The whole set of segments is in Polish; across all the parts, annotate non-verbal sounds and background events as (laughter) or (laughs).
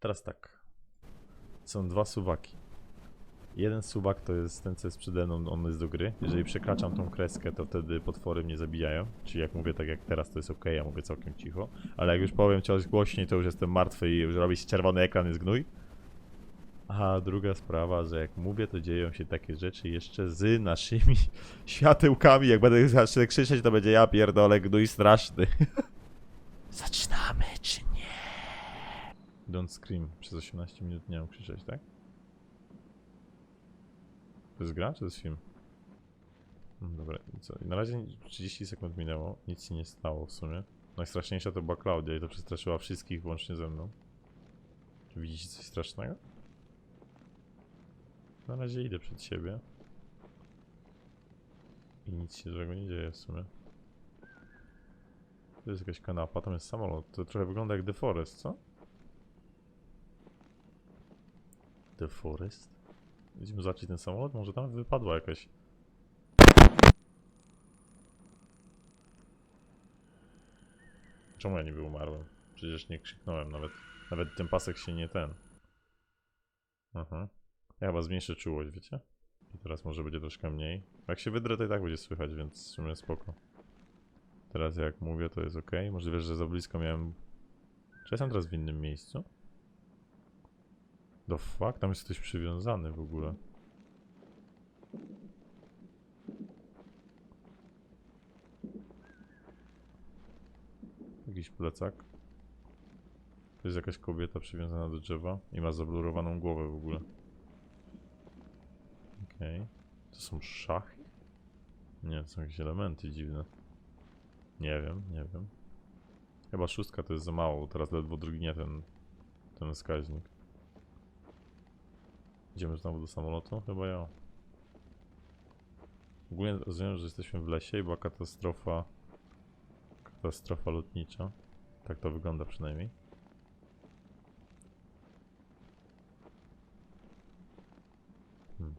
Teraz tak. Są dwa suwaki. Jeden suwak to jest ten, co jest przede mną, on jest do gry. Jeżeli przekraczam tą kreskę, to wtedy potwory mnie zabijają. Czyli jak mówię tak jak teraz, to jest ok, ja mówię całkiem cicho. Ale jak już powiem coś głośniej, to już jestem martwy i już robi się czerwony ekran, jest gnój. A druga sprawa, że jak mówię, to dzieją się takie rzeczy jeszcze z naszymi (laughs) światełkami. Jak będę krzyczeć, to będzie ja pierdolę gnój straszny. (laughs) Zaczynamy? Don't scream. Przez 18 minut nie mam krzyczeć, tak? To jest gra, czy to jest film? Mm, Dobra, co? Na razie 30 sekund minęło, nic się nie stało w sumie. Najstraszniejsza to była Klaudia i to przestraszyła wszystkich, włącznie ze mną. Czy widzicie coś strasznego? Na razie idę przed siebie. I nic się złego nie dzieje w sumie. To jest jakaś kanapa, tam jest samolot. To trochę wygląda jak The Forest, co? The Forest? Idziemy zobaczyć ten samolot? Może tam wypadła jakaś... Czemu ja niby umarłem? Przecież nie krzyknąłem nawet. Nawet ten pasek się nie ten. Aha. Ja chyba zmniejszę czułość, wiecie? I teraz może będzie troszkę mniej. Jak się wydrę, to i tak będzie słychać, więc w sumie spoko. Teraz jak mówię, to jest ok. Możliwe, że za blisko miałem... Czy jestem teraz w innym miejscu? The fuck? Tam jest ktoś przywiązany w ogóle. Jakiś plecak. To jest jakaś kobieta przywiązana do drzewa i ma zablurowaną głowę w ogóle. Okej. To są szachy? Nie, to są jakieś elementy dziwne. Nie wiem, nie wiem. Chyba szóstka to jest za mało, teraz ledwo drgnie ten, ten wskaźnik. Idziemy znowu do samolotu? Chyba ja. Ogólnie rozumiem, że jesteśmy w lesie i była katastrofa. Katastrofa lotnicza. Tak to wygląda przynajmniej. Hmm.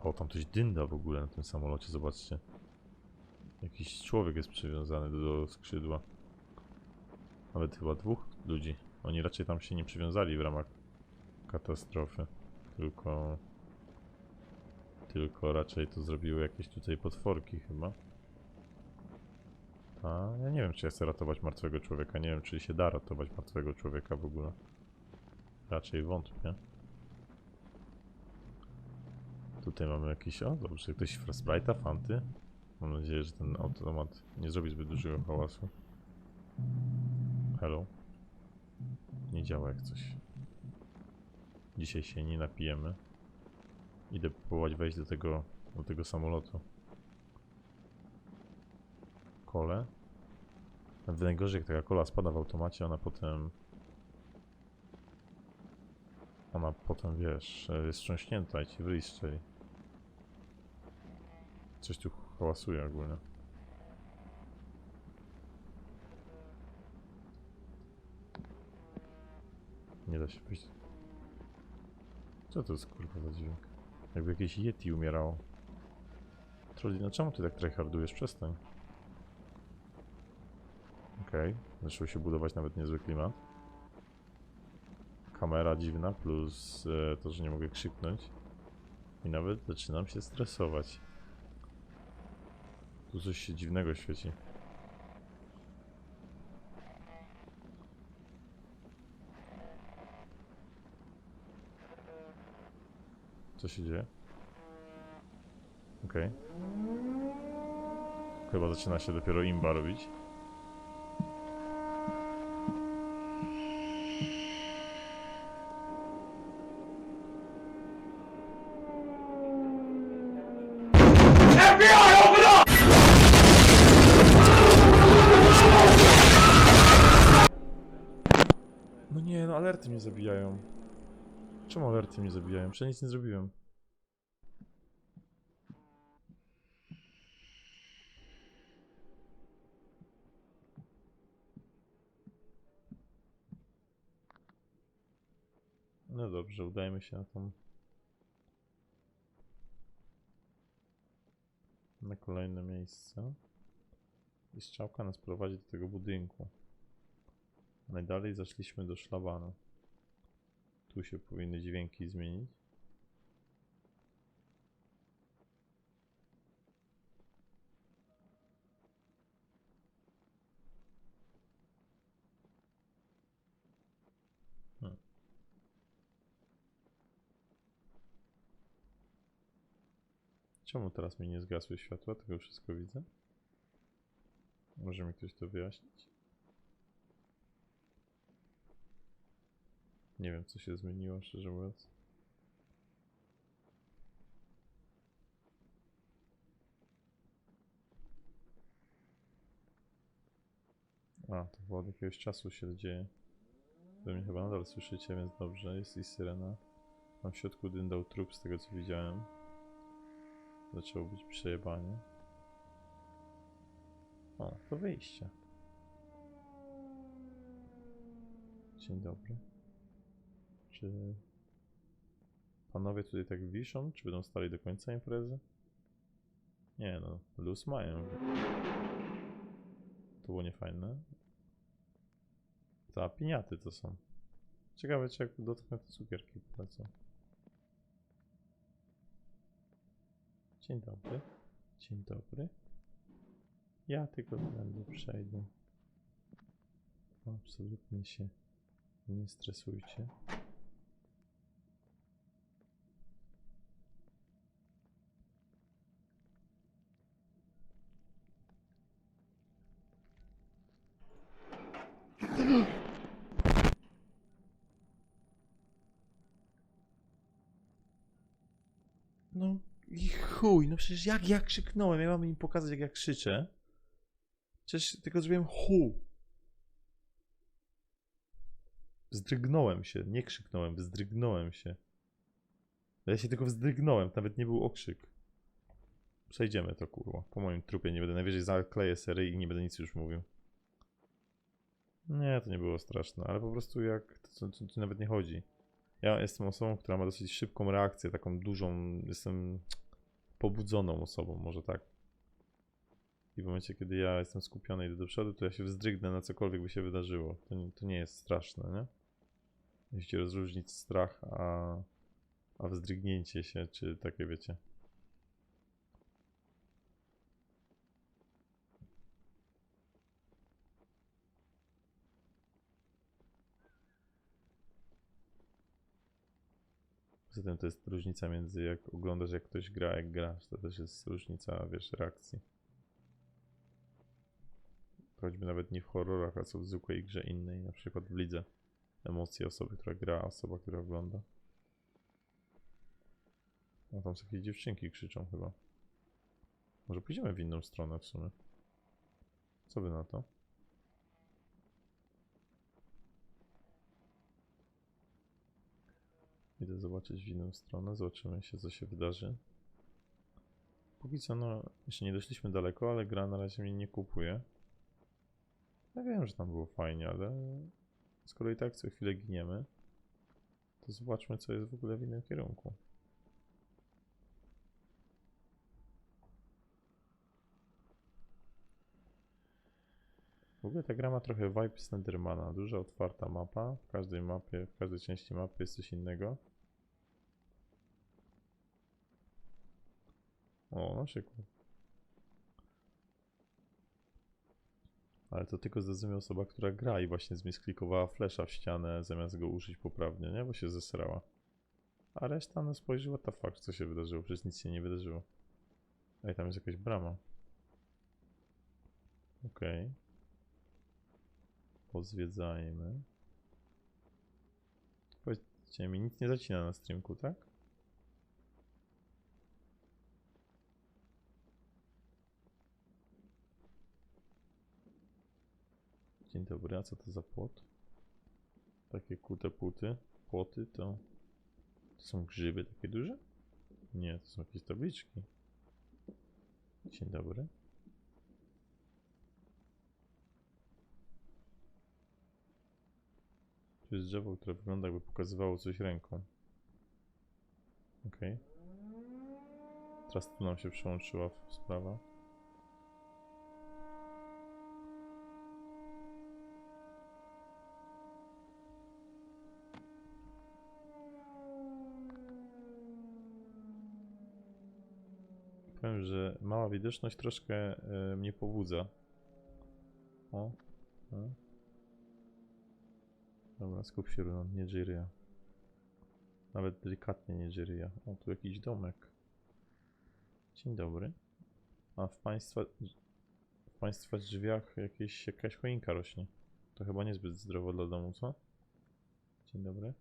O, tam coś dynda w ogóle na tym samolocie, zobaczcie. Jakiś człowiek jest przywiązany do, do skrzydła. Nawet chyba dwóch ludzi. Oni raczej tam się nie przywiązali w ramach katastrofy. Tylko... Tylko raczej to zrobiły jakieś tutaj potworki chyba. A ja nie wiem, czy ja chcę ratować martwego człowieka. Nie wiem, czy się da ratować martwego człowieka w ogóle. Raczej wątpię. Tutaj mamy jakiś... O, dobrze, ktoś Sprite'a, Fanty. Mam nadzieję, że ten automat nie zrobi zbyt dużego hałasu. Hello. Nie działa jak coś. Dzisiaj się nie napijemy. Idę próbować wejść do tego, do tego samolotu. Kole. Nawet najgorzej jak taka kola spada w automacie, ona potem... Ona potem, wiesz, jest trząśnięta i ci w. Coś tu hałasuje ogólnie. Nie da się pójść. Co to jest kurwa za dźwięk? Jakby jakieś Yeti umierało. Trolli, no czemu ty tak tryhardujesz? Przestań. Okej, okay. zaczęło się budować nawet niezły klimat. Kamera dziwna, plus e, to, że nie mogę krzyknąć. I nawet zaczynam się stresować. Tu coś się dziwnego świeci. Co się dzieje? Okej. Chyba zaczyna się dopiero imba robić. Alerty mnie zabijają? Przecież nic nie zrobiłem. No dobrze, udajmy się na tą... Na kolejne miejsce. I strzałka nas prowadzi do tego budynku. Najdalej zaszliśmy do szlabanu. Tu się powinny dźwięki zmienić. Hmm. Czemu teraz mi nie zgasły światła? Tego wszystko widzę. Może mi ktoś to wyjaśnić? Nie wiem, co się zmieniło, szczerze mówiąc. A, to było od jakiegoś czasu się dzieje. Wy mnie chyba nadal słyszycie, więc dobrze. Jest i syrena. Tam w środku dyndał trup z tego co widziałem. Zaczęło być przejebanie. O, to wyjście. Dzień dobry. Czy panowie tutaj tak wiszą? Czy będą stali do końca imprezy? Nie no, luz mają. To było niefajne. Ta, piniaty to są. Ciekawe czy jak dotknę te cukierki polecą. Dzień dobry. Dzień dobry. Ja tylko tędy przejdę. Absolutnie się nie stresujcie. No i chuj, no przecież jak ja krzyknąłem, ja mam im pokazać jak ja krzyczę. Przecież tylko zrobiłem hu. Wzdrygnąłem się, nie krzyknąłem, wzdrygnąłem się. Ja się tylko wzdrygnąłem, nawet nie był okrzyk. Przejdziemy to kurwa. Po moim trupie nie będę najwyżej zakleję sery i nie będę nic już mówił. Nie, to nie było straszne, ale po prostu jak. To, to, to nawet nie chodzi. Ja jestem osobą, która ma dosyć szybką reakcję, taką dużą. Jestem pobudzoną osobą, może tak. I w momencie, kiedy ja jestem skupiony i idę do przodu, to ja się wzdrygnę na cokolwiek by się wydarzyło. To nie, to nie jest straszne, nie? Musicie rozróżnić strach, a, a wzdrygnięcie się, czy takie wiecie. Zatem to jest różnica między jak oglądasz jak ktoś gra, jak grasz. To też jest różnica, wiesz, reakcji. Choćby nawet nie w horrorach, a co w zwykłej grze innej, na przykład w lidze. Emocje osoby, która gra, osoba, która ogląda. A tam są jakieś dziewczynki krzyczą chyba. Może pójdziemy w inną stronę w sumie. Co by na to? Idę zobaczyć w inną stronę, zobaczymy się co się wydarzy. Póki co no, jeszcze nie doszliśmy daleko, ale gra na razie mnie nie kupuje. Ja wiem, że tam było fajnie, ale skoro i tak co chwilę giniemy, to zobaczmy co jest w ogóle w innym kierunku. W ogóle ta gra ma trochę vibe Slendermana. Duża otwarta mapa. W każdej mapie, w każdej części mapy jest coś innego. O, na przykład. Ale to tylko zrozumie osoba, która gra i właśnie zmisklikowała flesza w ścianę zamiast go użyć poprawnie, nie? Bo się zesrała. A reszta no spojrzy, what the fuck, co się wydarzyło? Przecież nic się nie wydarzyło. Ej, tam jest jakaś brama. Okej. Pozwiedzajmy. Powiedzcie mi, nic nie zacina na streamku, tak? Dobry, a co to za płot? Takie kute puty, płoty to... To są grzyby takie duże? Nie, to są jakieś tabliczki. Dzień dobry. Tu jest drzewo, które wygląda jakby pokazywało coś ręką. Okej. Teraz tu nam się przełączyła sprawa. Powiem, że mała widoczność troszkę e, mnie pobudza. O. o. Dobra, skup się Runon, nie Jiria. Nawet delikatnie nie Jiria. O, tu jakiś domek. Dzień dobry. A w państwa... W państwa drzwiach jakieś, jakaś choinka rośnie. To chyba niezbyt zdrowo dla domu, co? Dzień dobry.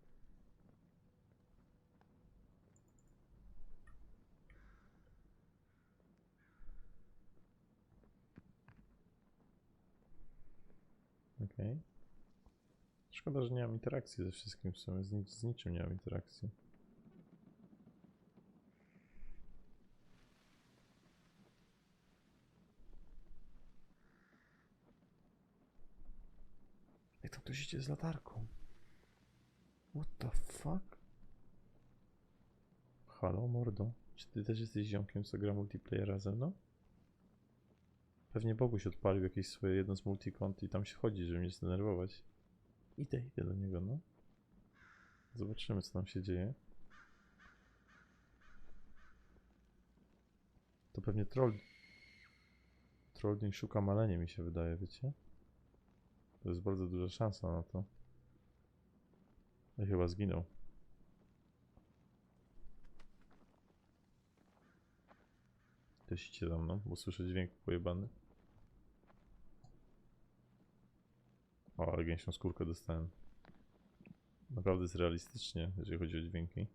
Okej. Szkoda, że nie mam interakcji ze wszystkim w sumie. Z, z niczym nie mam interakcji. Jak tam ktoś idzie z latarką? What the fuck? Halo, mordo. Czy ty też jesteś ziomkiem, co gra multiplayera ze mną? Pewnie Boguś odpalił jakieś swoje jedno z multikont i tam się chodzi, żeby mnie zdenerwować. Idę, idę do niego, no. Zobaczymy, co tam się dzieje. To pewnie troll. Trolling szuka malenie, mi się wydaje, wiecie? To jest bardzo duża szansa na to. I chyba zginął. Ktoś idzie za mną, bo słyszę dźwięk pojebany. O, ale gęsią skórkę dostałem. Naprawdę jest realistycznie, jeżeli chodzi o dźwięki.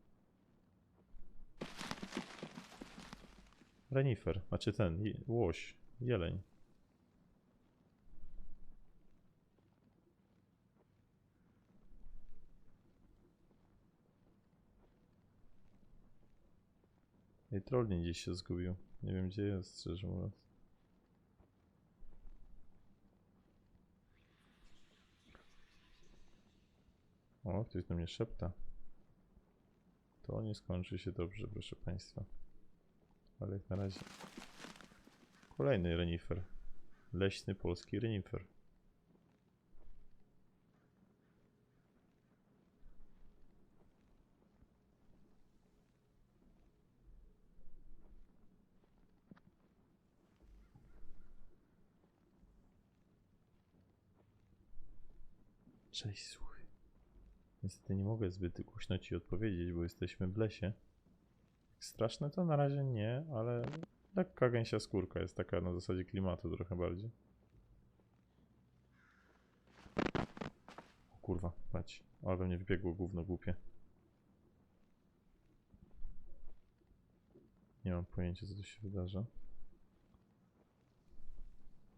Renifer, znaczy ten, je- łoś, jeleń. I trollnie gdzieś się zgubił. Nie wiem gdzie jest, szczerze mówiąc. O, ktoś do mnie szepta. To nie skończy się dobrze, proszę Państwa. Ale jak na razie. Kolejny renifer. Leśny polski renifer. Cześć, słuchaj. Niestety nie mogę zbyt głośno ci odpowiedzieć, bo jesteśmy w lesie. Straszne to na razie nie, ale lekka gęsia skórka jest taka na zasadzie klimatu trochę bardziej. O kurwa, patrz. Ale we mnie wybiegło gówno głupie. Nie mam pojęcia co tu się wydarza.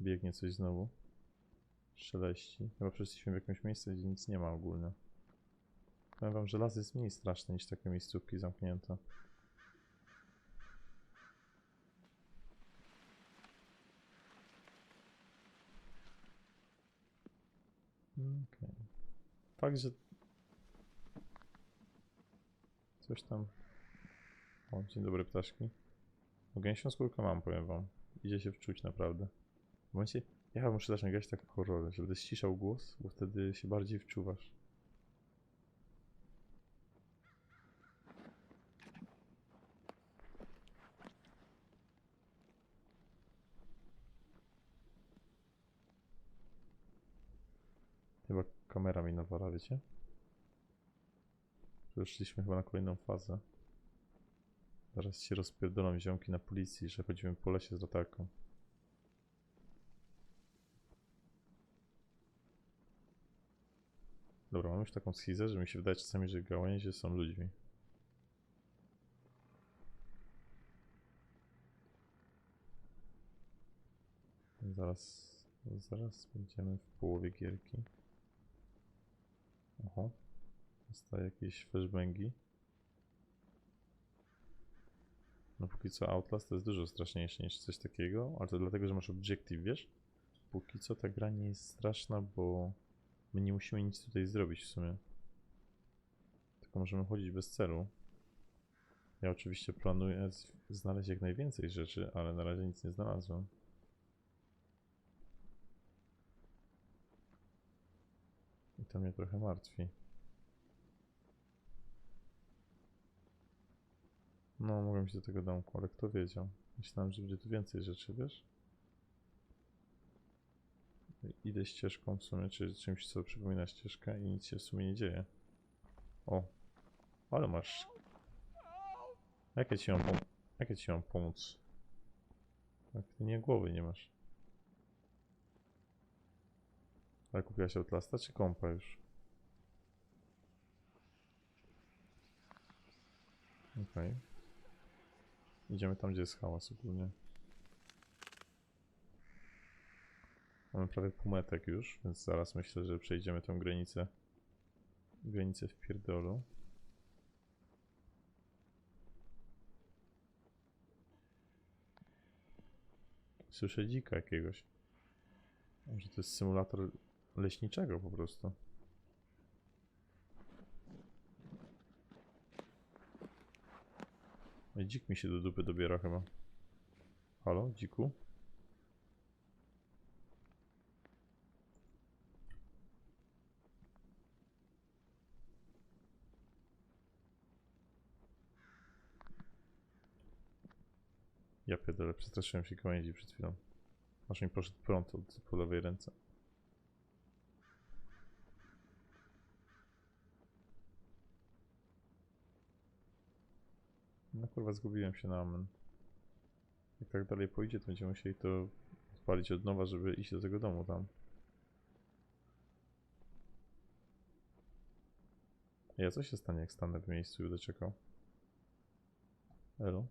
Biegnie coś znowu. Szeleści. Chyba przeszliśmy w jakieś miejsce, gdzie nic nie ma ogólnie. Powiem wam, że las jest mniej straszny niż takie miejscówki zamknięte. Okej. Fakt, że... Coś tam... O, dzień dobry ptaszki. O, gęsią skórkę mam, powiem wam. Idzie się wczuć naprawdę. W momencie... Ja muszę zacząć grać tak horror, żeby ściszał głos, bo wtedy się bardziej wczuwasz. Chyba kamera mi nawala, wiecie? Że szliśmy chyba na kolejną fazę. Zaraz się rozpierdolą ziomki na policji, że chodzimy po lesie z latarką. Dobra, mam już taką schizę, że mi się wydaje czasami, że gałęzie są ludźmi. Zaraz, zaraz będziemy w połowie gierki. Oho. Dostaję jakieś flashbangi. No póki co Outlast to jest dużo straszniejsze niż coś takiego, ale to dlatego, że masz objective, wiesz? Póki co ta gra nie jest straszna, bo my nie musimy nic tutaj zrobić w sumie. Tylko możemy chodzić bez celu. Ja oczywiście planuję znaleźć jak najwięcej rzeczy, ale na razie nic nie znalazłem. I to mnie trochę martwi. No, mogłem iść do tego domku, ale kto wiedział? Myślałem, że będzie tu więcej rzeczy, wiesz? Idę ścieżką w sumie, czy czymś, co przypomina ścieżkę i nic się w sumie nie dzieje. O, ale masz... Jak ja ci mam, pom- jak ja ci mam pomóc? Jak ty nie głowy nie masz. Ale kupiłaś Outlasta czy kompa już? Okej. Idziemy tam, gdzie jest hałas ogólnie. Mamy prawie półmetek już, więc zaraz myślę, że przejdziemy tą granicę. Granicę w pierdolu. Słyszę dzika jakiegoś. Może to jest symulator leśniczego po prostu. Oj, Dzik mi się do dupy dobiera chyba. Halo, dziku? Ja pierdolę, przestraszyłem się gałęzi przed chwilą. Aż mi poszedł prąd od po lewej ręce. No kurwa, zgubiłem się na amen. Jak tak dalej pójdzie, to będziemy musieli to odpalić od nowa, żeby iść do tego domu tam. Ja co się stanie, jak stanę w miejscu i będę czekał? Elo?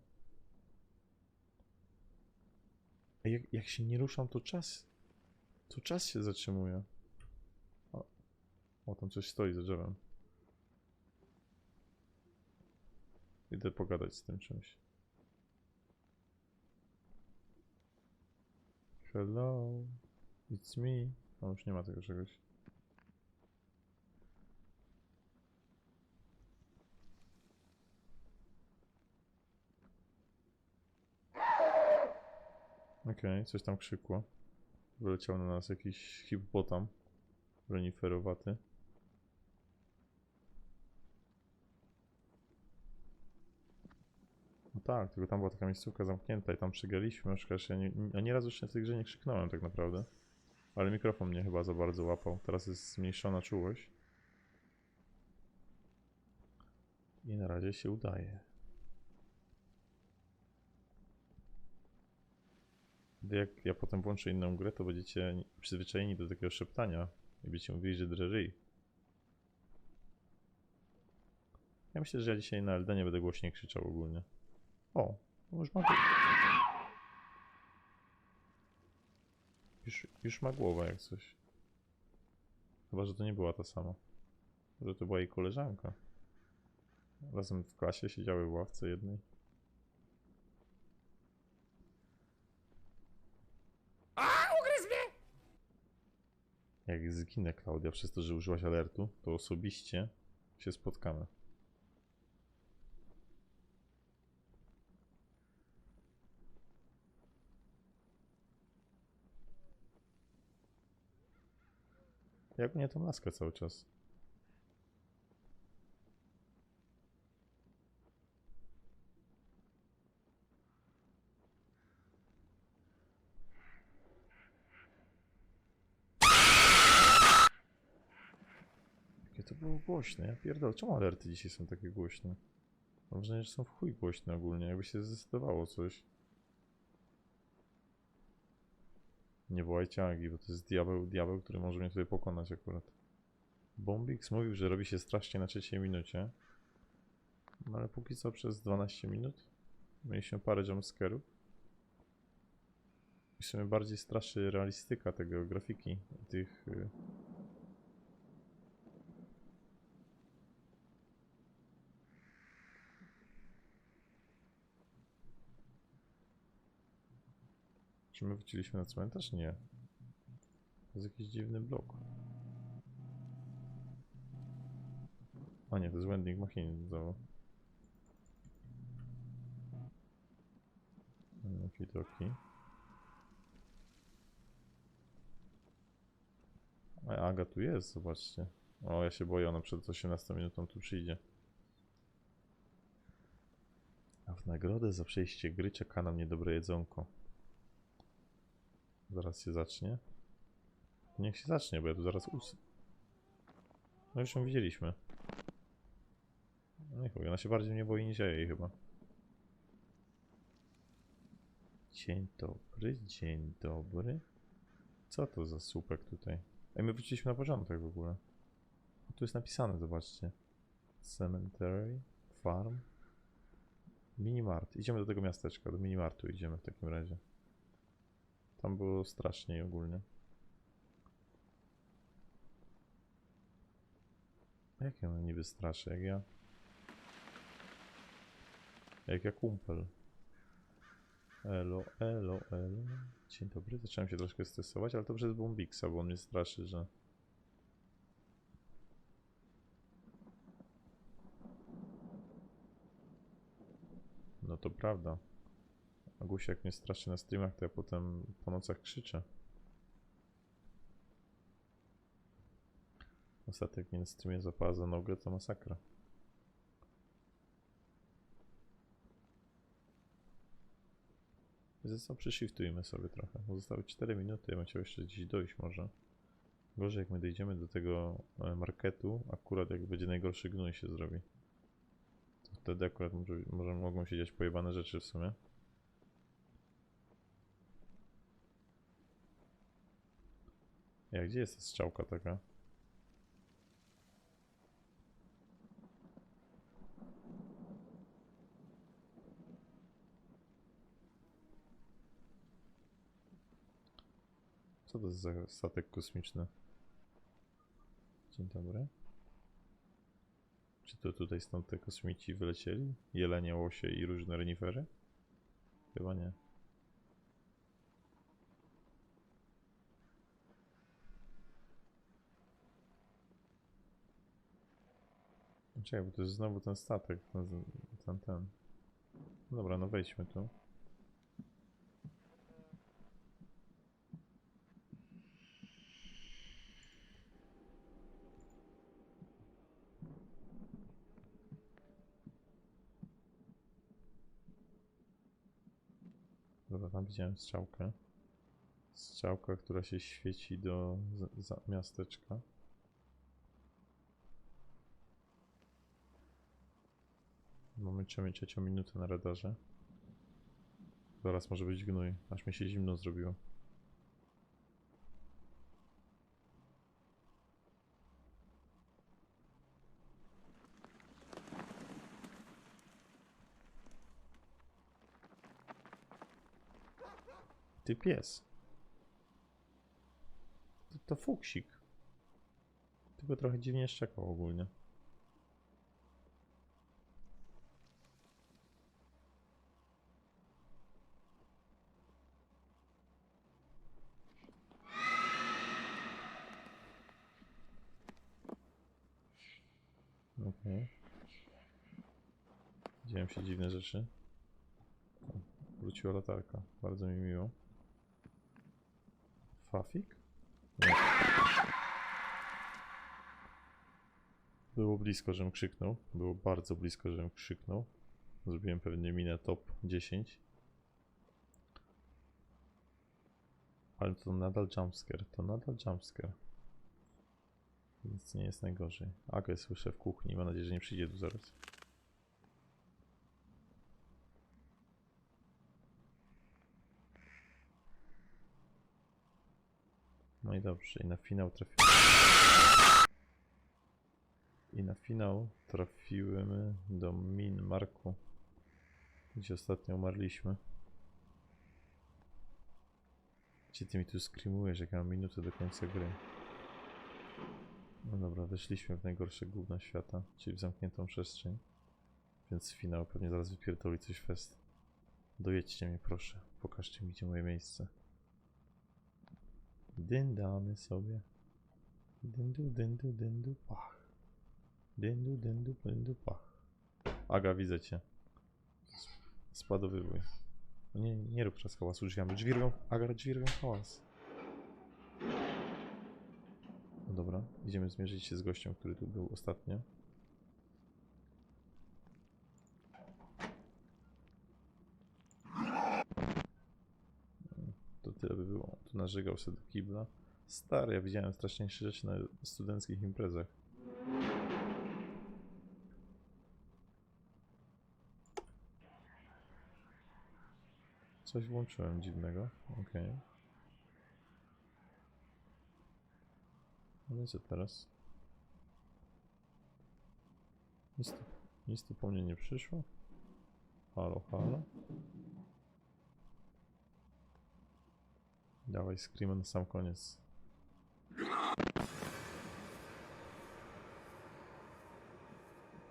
Jak, jak się nie ruszam, to czas. To czas się zatrzymuje. O, o tam coś stoi za drzewem. Idę pogadać z tym czymś. Hello, it's me. No już nie ma tego czegoś. Okej, coś tam krzykło. Wyleciał na nas jakiś hipopotam. Reniferowaty. Tak, tylko tam była taka miejscówka zamknięta i tam przegraliśmy, przykład ja nie, nieraz jeszcze w tej grze nie krzyknąłem tak naprawdę. Ale mikrofon mnie chyba za bardzo łapał. Teraz jest zmniejszona czułość. I na razie się udaje. Gdy Jak ja potem włączę inną grę, to będziecie przyzwyczajeni do takiego szeptania i będziecie mówili, że drżeli. Ja myślę, że ja dzisiaj na Eldenie będę głośniej krzyczał ogólnie. O, już ma... Już, już ma głowę jak coś. Chyba, że to nie była ta sama. Że to była jej koleżanka. Razem w klasie siedziały w ławce jednej. Jak zginę, Klaudia, przez to, że użyłaś alertu, to osobiście się spotkamy. Jak mnie tą laskę cały czas? Jakie to było głośne, ja pierdolę. Czemu alerty dzisiaj są takie głośne? Mam wrażenie, że są w chuj głośne ogólnie, jakby się zdecydowało coś. Nie wołajcie Agi, bo to jest diabeł, diabeł, który może mnie tutaj pokonać akurat. Bombix mówił, że robi się strasznie na trzeciej minucie. No ale póki co przez 12 minut mieliśmy parę jumpscarów. I w bardziej straszy realistyka tego grafiki tych... Czy my wróciliśmy na cmentarz? Nie. To jest jakiś dziwny blok. A nie, to jest Wending Machine znowu. Okidoki. A Aga tu jest, zobaczcie. O, ja się boję, ona przed 18 minutą tu przyjdzie. A w nagrodę za przejście gry czeka na mnie dobre jedzonko. Zaraz się zacznie. Niech się zacznie, bo ja tu zaraz us... No już ją widzieliśmy. No i chuj, ona się bardziej mnie boi niż ja jej chyba. Dzień dobry, dzień dobry. Co to za słupek tutaj? Ej, my wróciliśmy na początek w ogóle. A tu jest napisane, zobaczcie. Cemetery, farm, minimart. Idziemy do tego miasteczka, do minimartu idziemy w takim razie. Tam było straszniej ogólnie. Jak ja niby straszę, jak ja... Jak ja kumpel. Elo, elo, elo. Dzień dobry, zacząłem się troszkę stresować, ale to przez Bombiksa, bo on mnie straszy, że... No to prawda. A Gusiak mnie straszy na streamach, to ja potem po nocach krzyczę. Ostatnio jak mnie na streamie zapała za nogę, to masakra. Zresztą przyshiftujmy sobie trochę, zostały 4 minuty, ja bym chciał jeszcze gdzieś dojść może. Gorzej jak my dojdziemy do tego e, marketu, akurat jak będzie najgorszy gnój się zrobi. To wtedy akurat może, może mogą się dziać pojebane rzeczy w sumie. Jak gdzie jest strzałka taka? Co to jest za statek kosmiczny? Dzień dobry. Czy to tutaj stąd te kosmici wylecieli? Jelenie, łosie i różne renifery? Chyba nie. Czekaj, bo to jest znowu ten statek, ten, ten, ten. Dobra, no wejdźmy tu. Dobra, tam widziałem strzałkę. Strzałka, która się świeci do miasteczka. Mamy trzecią, minutę na radarze. Zaraz może być gnój, aż mi się zimno zrobiło. Ty pies. To, to fuksik. Tylko trochę dziwnie szczekał ogólnie. Okej. Dziwne rzeczy. Wróciła latarka. Bardzo mi miło. Fafik? Nie. Było blisko, żebym krzyknął. Było bardzo blisko, żebym krzyknął. Zrobiłem pewnie minę top 10. Ale to nadal jumpscare. To nadal jumpscare. Więc nie jest najgorzej. Agę słyszę w kuchni. Mam nadzieję, że nie przyjdzie tu zaraz. No i dobrze. I na finał trafiłem. I na finał trafiłem do Min Marku. Gdzie ostatnio umarliśmy. Gdzie ty mi tu screamujesz, jak ja mam minutę do końca gry. No dobra, weszliśmy w najgorsze gówno świata, czyli w zamkniętą przestrzeń. Więc finał pewnie zaraz wypierdoli coś fest. Dojedźcie mnie proszę, pokażcie mi gdzie moje miejsce. Dyndamy sobie. Dyndu, dyndu, dyndu, pach. Dyndu, dyndu, dyndu, pach. Aga, widzę cię. Spadowywój. Nie, nie rób przez hałasu drzwiami. Drzwi robią, Aga, drzwi hałas. No dobra, idziemy zmierzyć się z gościem, który tu był ostatnio. To tyle by było narzygał sobie do kibla. Stary, ja widziałem straszniejsze rzeczy na studenckich imprezach. Coś włączyłem dziwnego. Okej. No i co teraz? Nic tu, nic tu po mnie nie przyszło? Halo, halo? Dawaj screama na sam koniec.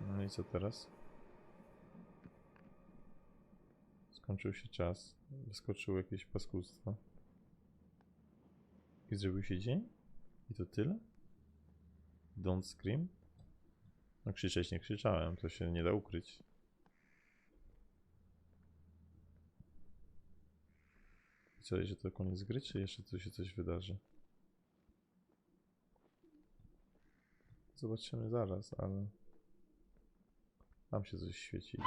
No i co teraz? Skończył się czas. Wyskoczyły jakieś paskudstwa. I zrobił się dzień? I to tyle? Don't scream? No krzyczeć nie krzyczałem, to się nie da ukryć. I Co, że to koniec gry, czy jeszcze tu się coś wydarzy? Zobaczymy zaraz, ale... Tam się coś świeci.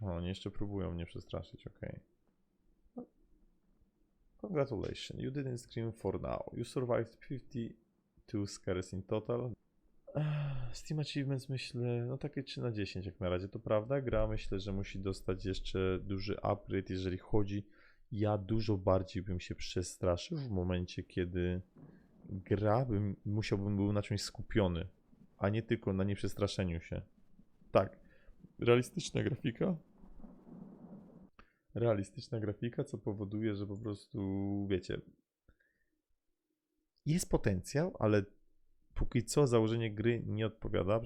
O, oni jeszcze próbują mnie przestraszyć, okej. No. Congratulations, you didn't scream for now. You survived 52 scares in total. Steam Achievements myślę, no takie 3 na 10 jak na razie, to prawda. Gra myślę, że musi dostać jeszcze duży upgrade, jeżeli chodzi. Ja dużo bardziej bym się przestraszył w momencie, kiedy gra bym, musiałbym był na czymś skupiony, a nie tylko na nieprzestraszeniu się. Tak, realistyczna grafika. Realistyczna grafika, co powoduje, że po prostu, wiecie, jest potencjał, ale póki co założenie gry nie odpowiada.